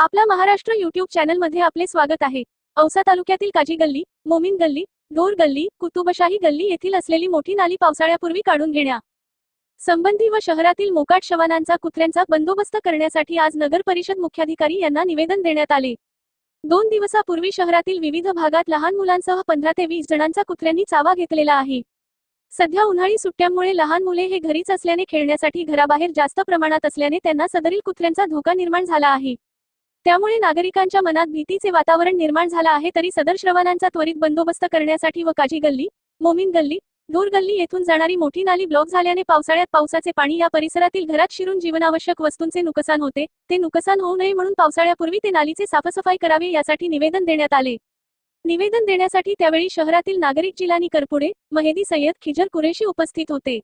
आपला महाराष्ट्र युट्यूब चॅनलमध्ये आपले स्वागत आहे. औसा तालुक्यातील काजी गल्ली मोमीन गल्ली डोर गल्ली कुतुबशाही गल्ली येथील असलेली मोठी नाली पावसाळ्यापूर्वी काढून घेण्या. संबंधी व शहरातील मोकाट शवानांचा कुत्र्यांचा बंदोबस्त करण्यासाठी आज नगर परिषद मुख्याधिकारी यांना निवेदन देण्यात आले. दोन दिवसापूर्वी शहरातील विविध भागात लहान मुलांसह पंधरा ते वीस जणांचा कुत्र्यांनी चावा घेतलेला आहे. सध्या उन्हाळी सुट्ट्यांमुळे लहान मुले हे घरीच असल्याने खेळण्यासाठी घराबाहेर जास्त प्रमाणात असल्याने त्यांना सदरील कुत्र्यांचा धोका निर्माण झाला आहे. त्यामुळे नागरिकांच्या मनात भीतीचे वातावरण निर्माण झाला आहे तरी सदर श्रवणांचा त्वरित बंदोबस्त करण्यासाठी व काजी गल्ली मोमीन गल्ली दूर गल्ली येथून जाणारी मोठी नाली ब्लॉक झाल्याने पावसाळ्यात पावसाचे पाणी या परिसरातील घरात शिरून जीवनावश्यक वस्तूंचे नुकसान होते. ते नुकसान होऊ नये म्हणून पावसाळ्यापूर्वी ते नालीचे साफसफाई करावे यासाठी निवेदन देण्यात आले. निवेदन देण्यासाठी त्यावेळी शहरातील नागरिक जिलानी करपुडे महेदी सय्यद खिजर कुरेशी उपस्थित होते.